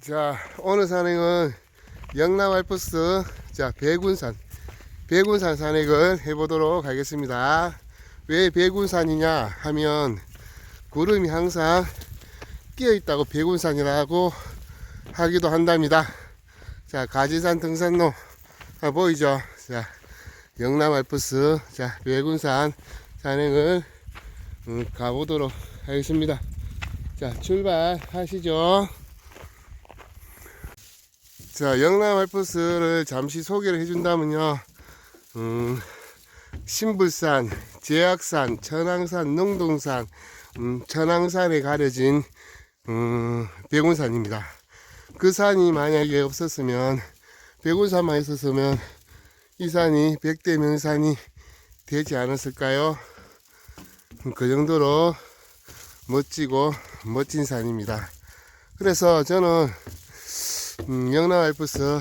자, 오늘 산행은 영남 알프스 자, 백운산 백운산 산행을 해보도록 하겠습니다. 왜 백운산이냐 하면 구름이 항상 끼어 있다고 백운산이라고 하기도 한답니다. 자, 가지산 등산로 아, 보이죠? 자, 영남 알프스 자, 백운산 산행을 음, 가보도록 하겠습니다. 자, 출발하시죠. 자, 영남 알프스를 잠시 소개를 해준다면요. 음, 신불산, 제약산, 천왕산, 농동산, 음, 천왕산에 가려진 음, 백운산입니다. 그 산이 만약에 없었으면 백운산만 있었으면 이 산이 백대 명산이 되지 않았을까요? 음, 그 정도로 멋지고 멋진 산입니다. 그래서 저는 음, 영남 알프스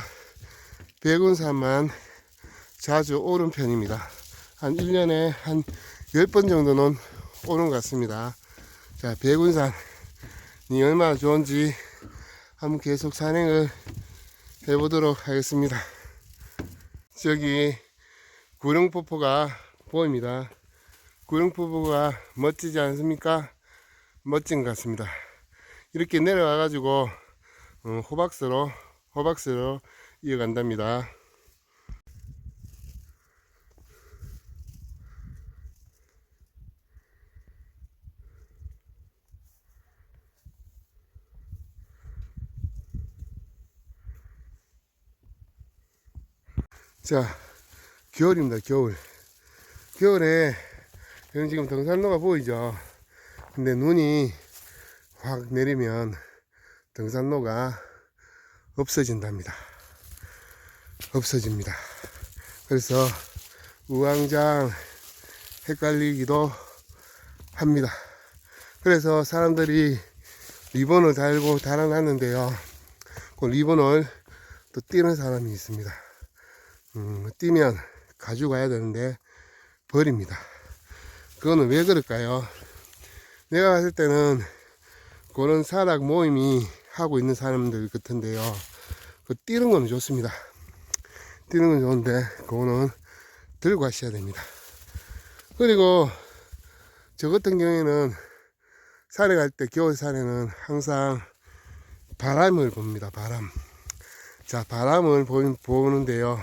백운산만 자주 오른 편입니다. 한 1년에 한 10번 정도는 오는 것 같습니다. 자, 백운산이 얼마나 좋은지 한번 계속 산행을 해보도록 하겠습니다. 저기 구룡폭포가 보입니다. 구룡폭포가 멋지지 않습니까? 멋진 것 같습니다. 이렇게 내려와가지고 어, 호박스로 호박스로 이어간답니다. 자, 겨울입니다. 겨울. 겨울에 여기 지금 등산로가 보이죠? 근데 눈이 확 내리면 등산로가 없어진답니다. 없어집니다. 그래서 우왕장 헷갈리기도 합니다. 그래서 사람들이 리본을 달고 달아놨는데요. 그 리본을 또 띄는 사람이 있습니다. 음, 띄면 가져가야 되는데 버립니다. 그거는 왜 그럴까요? 내가 봤을 때는 그런 사락 모임이 하고 있는 사람들 같은데요. 그 뛰는 거는 좋습니다. 뛰는 건 좋은데 그거는 들고 가셔야 됩니다. 그리고 저 같은 경우에는 산에 갈 때 겨울 산에는 항상 바람을 봅니다. 바람. 자 바람을 보, 보는데요.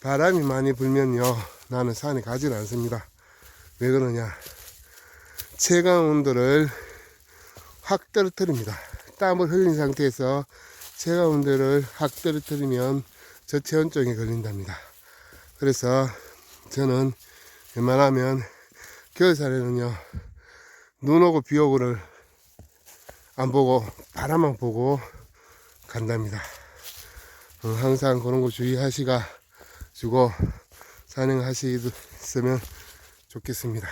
바람이 많이 불면요 나는 산에 가지 않습니다. 왜 그러냐? 체감 온도를 확 떨어뜨립니다. 땀을 흘린 상태에서 체감 온도를 확 떨어뜨리면 저체온증에 걸린답니다. 그래서 저는 웬만하면 겨울살에는요 눈 오고 비 오고를 안 보고 바람만 보고 간답니다. 어, 항상 그런 거 주의하시가 주고 산행하시면 좋겠습니다.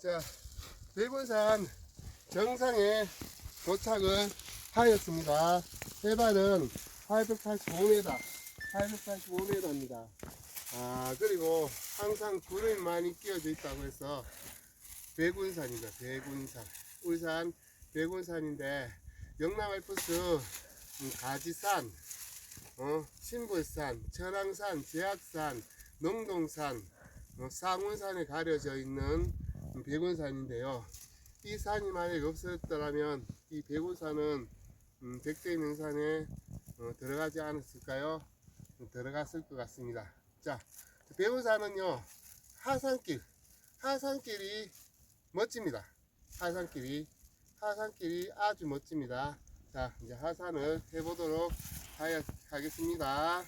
자, 대본산 정상에 도착을 하였습니다. 해발은 885m, 885m입니다. 아, 그리고 항상 구름이 많이 끼어져 있다고 해서 백운산입니다. 백운산. 울산 백운산인데 영남 알프스 음, 가지산, 어, 신불산, 철왕산, 제약산, 농동산, 어, 상운산에 가려져 있는 백운산인데요. 이 산이 만약 없었더라면 이 백운산은 음, 백대 명산에 어, 들어가지 않았을까요? 음, 들어갔을 것 같습니다. 자, 백운산은요 하산길, 하산길이 멋집니다. 하산길이, 하산길이 아주 멋집니다. 자, 이제 하산을 해보도록 하겠습니다.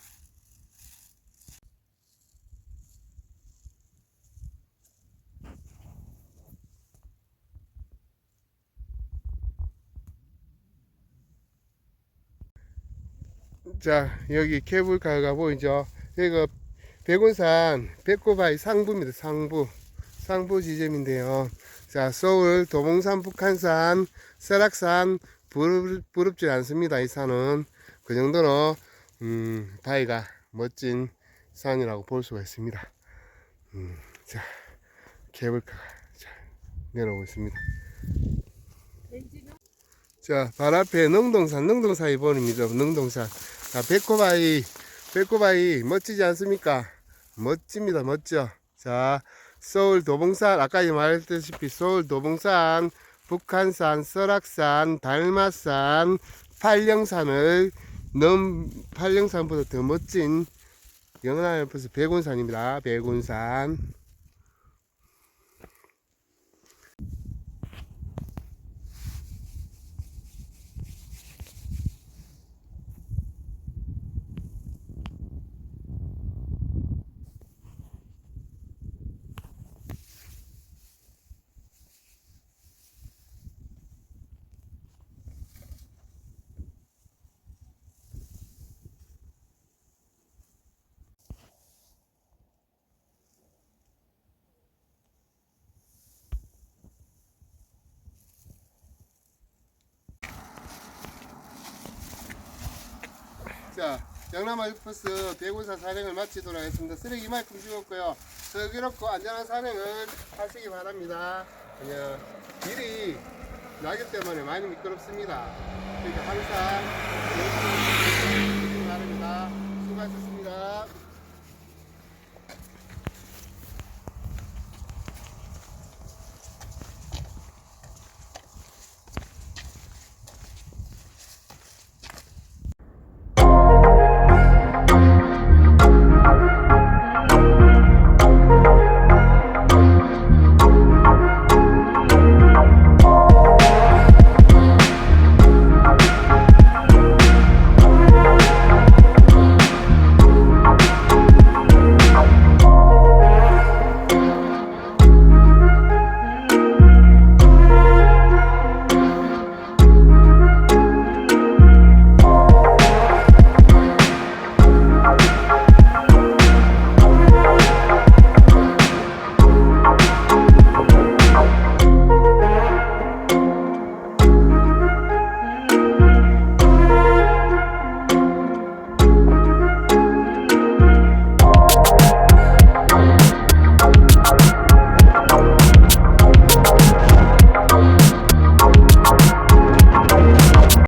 자, 여기 케이블카가 보이죠? 여기가 백운산 백고바위 상부입니다. 상부. 상부 지점인데요. 자, 서울 도봉산, 북한산, 설악산 부럽, 부럽지 않습니다. 이 산은 그 정도로 음, 바위가 멋진 산이라고 볼 수가 있습니다. 음, 자, 케이블카가 자, 내려오고 있습니다. 자, 발 앞에 능동산, 능동산이 보입니다. 능동산. 자, 백호바위, 백호바위 멋지지 않습니까? 멋집니다. 멋져. 자, 서울 도봉산, 아까 말했다시피 서울 도봉산, 북한산, 설악산, 달마산, 팔령산을 넘, 팔령산보다 더 멋진 영남 옆에서 백운산입니다. 백운산. 자, 영남아 유버스 대군산 산행을 마치도록 하겠습니다. 쓰레기 이만큼 주었고요. 슬기롭고 안전한 산행을 하시기 바랍니다. 그냥 길이 낙엽 때문에 많이 미끄럽습니다. 그러니까 항상 열심히 하시기 바랍니다. 수고하셨습니다.